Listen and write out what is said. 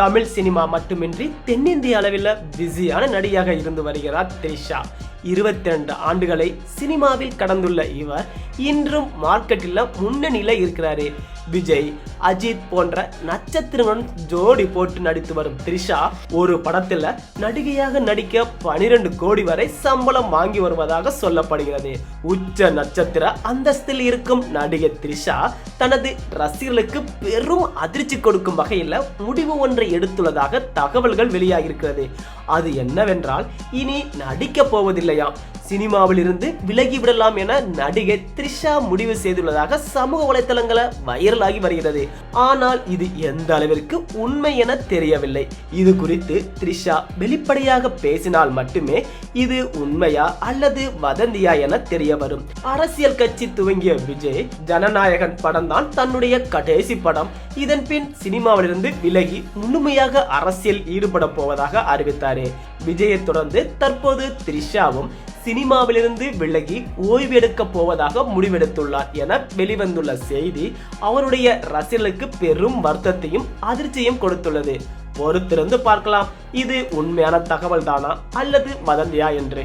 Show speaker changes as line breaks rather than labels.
Tamil cinema மட்டுமின்றி தென்னிந்திய அளவில் பிஸியான நடிகையாக இருந்து வருகிறார் த்ரிஷா. இருபத்தி ரெண்டு ஆண்டுகளை சினிமாவில் கடந்துள்ள இவர் இன்றும் மார்க்கெட்டில் முன்னணியில் இருக்கிறாரு. விஜய் அஜித் போன்ற நட்சத்திரங்களுடன் ஜோடி போட்டு நடித்து வரும் த்ரிஷா ஒரு படத்தில் நடிகையாக நடிக்க பனிரெண்டு கோடி வரை சம்பளம் வாங்கி வருவதாக சொல்லப்படுகிறது. உச்ச நட்சத்திர அந்தஸ்தில் இருக்கும் நடிகை த்ரிஷா தனது ரசிகர்களுக்கு பெரும் அதிர்ச்சி கொடுக்கும் வகையில் முடிவு ஒன்றை எடுத்துள்ளதாக தகவல்கள் வெளியாகியிருக்கிறது. அது என்னவென்றால் இனி நடிக்க போவதில்லையாம். சினிமாவில் இருந்து விலகி விடலாம் என நடிகை த்ரிஷா முடிவு செய்துள்ளதாக சமூக வலைத்தளங்கள வைரலாகி வருகிறது. ஆனால் இது எந்த அளவிற்கு உண்மை என தெரியவில்லை. இது குறித்து த்ரிஷா வெளிப்படையாக பேசினால் மட்டுமே இது உண்மையா அல்லது வதந்தியா என தெரிய வரும் அரசியல் கட்சி துவங்கிய விஜய் ஜனநாயகன் படம் தான் தன்னுடைய கடைசி படம். இதன் பின் சினிமாவிலிருந்து விலகி முழுமையாக அரசியல் ஈடுபட போவதாக அறிவித்தார். விஜயை தொடர்ந்து தற்போது த்ரிஷாவும் சினிமாவிலிருந்து விலகி ஓய்வெடுக்க போவதாக முடிவெடுத்துள்ளார் என வெளிவந்துள்ள செய்தி அவருடைய ரசிகர்களுக்கு பெரும் வருத்தத்தையும் அதிர்ச்சியும் கொடுத்துள்ளது. பொறுத்திருந்து பார்க்கலாம். இது உண்மையான தகவல் தானா அல்லது வதந்தியா என்று.